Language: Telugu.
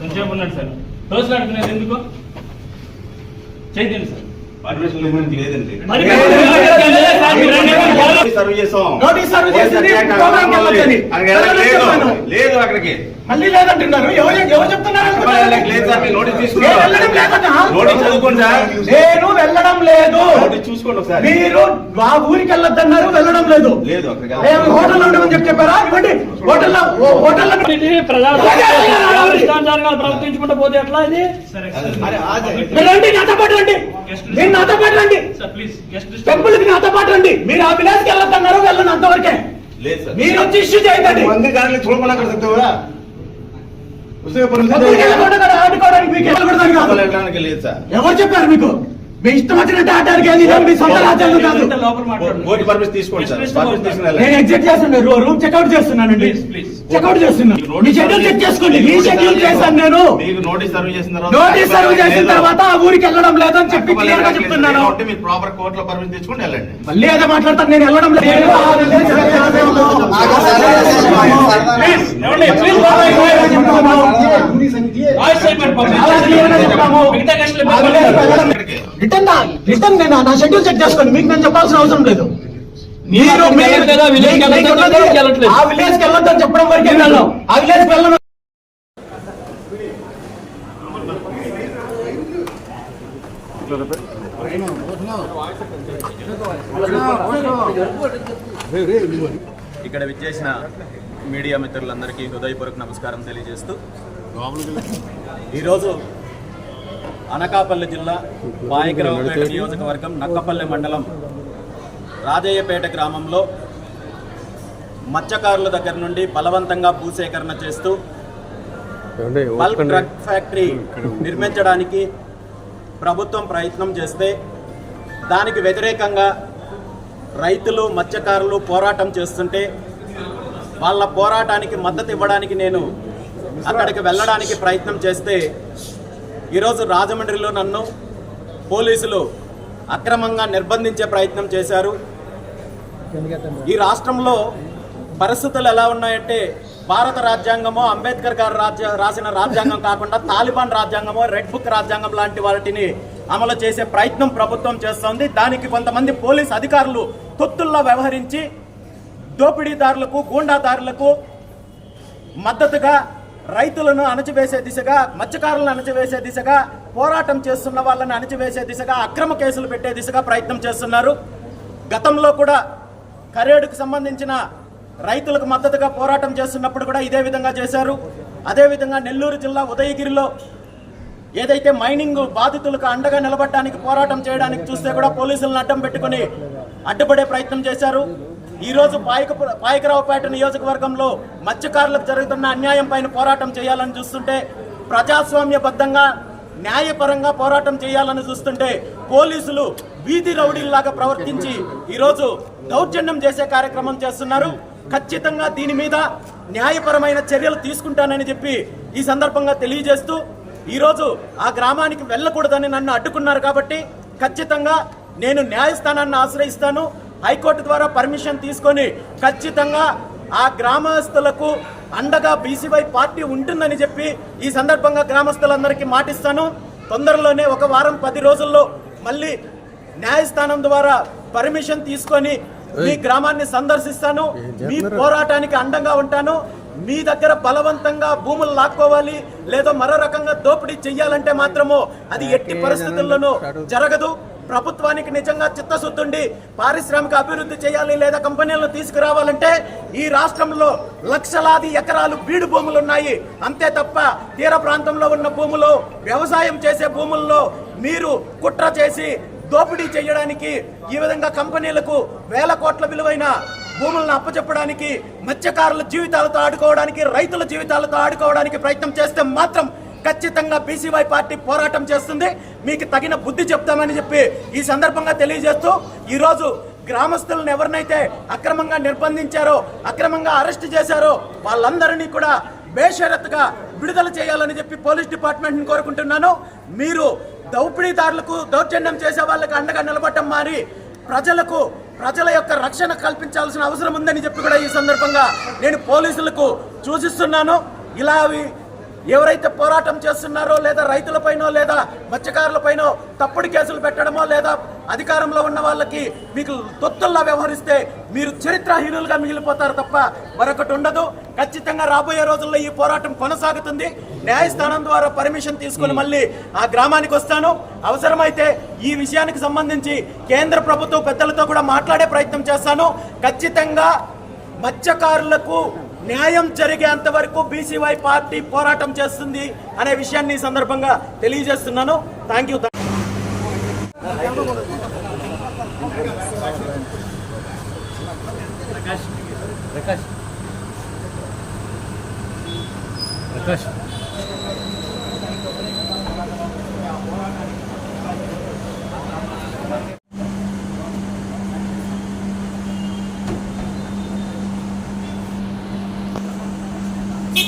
కొంచెం ఉన్నాడు సార్ రోజులు అడుగుతున్నారు ఎందుకు చేయండి సార్ పర్మిషన్ లేదండి. సర్వ్ చేసాం. నోటీస్ సర్వ్ చేసింది ప్రోగ్రామ్కి వెళ్ళొచ్చని. లేదు. అక్కడికి. మళ్ళీ లేదంటున్నారు. ఎవరు ఎవరు చెప్తున్నారు? లేదు సార్ మీరు నోటీస్ నేను తీసుకున్నారు వెళ్ళడం లేదన్నా. నోటీస్ చదువుకోండి సార్. నేను వెళ్ళడం లేదు. నోటీస్ చూసుకోండి ఒకసారి. మీరు మా ఊరికి వెళ్ళొద్దన్నారు వెళ్ళడం లేదు. లేదు అక్కడికి మేము. హోటల్లో ఉండమని చెప్పి చెప్పారా? ఇవ్వండి. హోటల్లో హోటల్లో ప్రజాస్వామ్యంగా ప్రవర్తించుకుంటూ పోతే ఎట్లా ఇది? రండి నాతో పాటు రండి. మీరు నాతో పాటు రండి. టెంపుల్కి నాతో పాటు రండి. మీరు ఆ విలాస్కి వెళ్ళొద్దన్నారు వెళ్ళను అంతవరకే. మీరు వచ్చి ఇష్యూ చేయకండి. మంది గారిని చూడకుండా అక్కడ చెప్తావురా ఎవరు చెప్పారు మీకు? మీ ఇష్టం వచ్చినట్టు ఇది మీ సొంత రాజ్యాంగం కాదు. కోర్టు పర్మిషన్ తీసుకోండి సార్. పర్మిషన్ తీసుకుని నేను. ఎగ్జిట్ చేస్తున్నాను రూమ్ చెక్అౌట్ చేస్తున్నానండి. Please, please. చెక్అౌట్ చేస్తున్నాను మీ షెడ్యూల్ చెక్ చేసుకోండి. మీ షెడ్యూల్ చేశాను నేను. మీకు నోటీస్ సర్వ్ చేసిన తర్వాత నోటీస్ సర్వ్ చేసిన లేదు. తర్వాత ఆ ఊరికి వెళ్ళడం లేదని చెప్పి క్లియర్గా చెప్తున్నాను. మీరు ప్రాపర్ కోర్టులో పర్మిషన్ తెచ్చుకొని వెళ్ళండి. మళ్ళీ అదే మాట్లాడతాను నేను వెళ్ళడం లేదు. రిటర్న్ నా రిటర్న్ నేను నా షెడ్యూల్ చెక్ చేసుకోండి మీకు నేను చెప్పాల్సిన అవసరం లేదు. మీరు. ఆ విలేజ్కి వెళ్ళొద్దని చెప్పడం వరకే వెళ్ళాం ఆ విలేజ్ వెళ్ళను ఇక్కడ విచ్చేసిన మీడియా మిత్రులందరికీ హృదయపూర్వక నమస్కారం తెలియజేస్తూ ఈరోజు అనకాపల్లి జిల్లా పాయకరావుపేట నియోజకవర్గం నక్కపల్లి మండలం రాజయ్యపేట గ్రామంలో మత్స్యకారుల దగ్గర నుండి బలవంతంగా భూసేకరణ చేస్తూ బల్క్ డ్రగ్ ఫ్యాక్టరీ నిర్మించడానికి ప్రభుత్వం ప్రయత్నం చేస్తే దానికి వ్యతిరేకంగా రైతులు మత్స్యకారులు పోరాటం చేస్తుంటే వాళ్ళ పోరాటానికి మద్దతు ఇవ్వడానికి నేను అక్కడికి వెళ్ళడానికి ప్రయత్నం చేస్తే ఈరోజు రాజమండ్రిలో నన్ను పోలీసులు అక్రమంగా నిర్బంధించే ప్రయత్నం చేశారు. ఈ రాష్ట్రంలో పరిస్థితులు ఎలా ఉన్నాయంటే భారత రాజ్యాంగమో అంబేద్కర్ గారు రాజ్య రాసిన రాజ్యాంగం కాకుండా తాలిబాన్ రాజ్యాంగమో రెడ్ బుక్ రాజ్యాంగం లాంటి వాటిని అమలు చేసే ప్రయత్నం ప్రభుత్వం చేస్తోంది. దానికి కొంతమంది పోలీస్ అధికారులు తొత్తుల్లో వ్యవహరించి దోపిడీదారులకు గూండాదారులకు మద్దతుగా రైతులను అణచివేసే దిశగా మత్స్యకారులను అణచివేసే దిశగా పోరాటం చేస్తున్న వాళ్ళని అణచివేసే దిశగా అక్రమ కేసులు పెట్టే దిశగా ప్రయత్నం చేస్తున్నారు. గతంలో కూడా కరేడుకు సంబంధించిన రైతులకు మద్దతుగా పోరాటం చేస్తున్నప్పుడు కూడా ఇదే విధంగా చేశారు. అదేవిధంగా నెల్లూరు జిల్లా ఉదయగిరిలో ఏదైతే మైనింగ్ బాధితులకు అండగా నిలబడడానికి పోరాటం చేయడానికి చూస్తే కూడా పోలీసులను అడ్డం పెట్టుకుని అడ్డుపడే ప్రయత్నం చేశారు. ఈరోజు పాయక పాయకరావుపేట నియోజకవర్గంలో మత్స్యకారులకు జరుగుతున్న అన్యాయం పైన పోరాటం చేయాలని చూస్తుంటే ప్రజాస్వామ్యబద్ధంగా న్యాయపరంగా పోరాటం చేయాలని చూస్తుంటే పోలీసులు వీధి రౌడీల్లాగా ప్రవర్తించి ఈరోజు దౌర్జన్యం చేసే కార్యక్రమం చేస్తున్నారు. ఖచ్చితంగా దీని మీద న్యాయపరమైన చర్యలు తీసుకుంటానని చెప్పి ఈ సందర్భంగా తెలియజేస్తూ ఈరోజు ఆ గ్రామానికి వెళ్ళకూడదని నన్ను అడ్డుకున్నారు కాబట్టి ఖచ్చితంగా నేను న్యాయస్థానాన్ని ఆశ్రయిస్తాను. హైకోర్టు ద్వారా పర్మిషన్ తీసుకొని ఖచ్చితంగా ఆ గ్రామస్తులకు అండగా బీసీవై పార్టీ ఉంటుందని చెప్పి ఈ సందర్భంగా గ్రామస్తులందరికీ మాటిస్తాను. తొందరలోనే ఒక వారం పది రోజుల్లో మళ్ళీ న్యాయస్థానం ద్వారా పర్మిషన్ తీసుకొని మీ గ్రామాన్ని సందర్శిస్తాను. మీ పోరాటానికి అండంగా ఉంటాను. మీ దగ్గర బలవంతంగా భూములు లాక్కోవాలి లేదో మరో రకంగా దోపిడీ చెయ్యాలంటే మాత్రము అది ఎట్టి పరిస్థితుల్లోనూ జరగదు. ప్రభుత్వానికి నిజంగా చిత్తశుద్ధుండి పారిశ్రామిక అభివృద్ధి చేయాలి లేదా కంపెనీలను తీసుకురావాలంటే ఈ రాష్ట్రంలో లక్షలాది ఎకరాలు బీడు భూములు ఉన్నాయి అంతే తప్ప తీర ప్రాంతంలో ఉన్న భూములు వ్యవసాయం చేసే భూముల్లో మీరు కుట్ర చేసి దోపిడీ చేయడానికి ఈ విధంగా కంపెనీలకు వేల కోట్ల విలువైన భూములను అప్పచెప్పడానికి మత్స్యకారుల జీవితాలతో ఆడుకోవడానికి రైతుల జీవితాలతో ఆడుకోవడానికి ప్రయత్నం చేస్తే మాత్రం ఖచ్చితంగా బీసీవై పార్టీ పోరాటం చేస్తుంది. మీకు తగిన బుద్ధి చెప్తామని చెప్పి ఈ సందర్భంగా తెలియజేస్తూ ఈరోజు గ్రామస్తులను ఎవరినైతే అక్రమంగా నిర్బంధించారో అక్రమంగా అరెస్ట్ చేశారో వాళ్ళందరినీ కూడా బేషరత్గా విడుదల చేయాలని చెప్పి పోలీస్ డిపార్ట్మెంట్ని కోరుకుంటున్నాను. మీరు దౌపిడీదారులకు దౌర్జన్యం చేసే వాళ్ళకి అండగా నిలబడటం మారి ప్రజలకు ప్రజల యొక్క రక్షణ కల్పించాల్సిన అవసరం ఉందని చెప్పి కూడా ఈ సందర్భంగా నేను పోలీసులకు సూచిస్తున్నాను. ఇలా ఎవరైతే పోరాటం చేస్తున్నారో లేదా రైతులపైనో లేదా మత్స్యకారులపైనో తప్పుడు కేసులు పెట్టడమో లేదా అధికారంలో ఉన్న వాళ్ళకి మీకు తొత్తుల్లా వ్యవహరిస్తే మీరు చరిత్రహీనులుగా మిగిలిపోతారు తప్ప మరొకటి ఉండదు. ఖచ్చితంగా రాబోయే రోజుల్లో ఈ పోరాటం కొనసాగుతుంది. న్యాయస్థానం ద్వారా పర్మిషన్ తీసుకుని మళ్ళీ ఆ గ్రామానికి వస్తాను. అవసరమైతే ఈ విషయానికి సంబంధించి కేంద్ర ప్రభుత్వ పెద్దలతో కూడా మాట్లాడే ప్రయత్నం చేస్తాను. ఖచ్చితంగా మత్స్యకారులకు న్యాయం జరిగేంత వరకు బీసీవై పార్టీ పోరాటం చేస్తుంది అనే విషయాన్ని సందర్భంగా తెలియజేస్తున్నాను. Thank you Prakash. ప్రకాష్.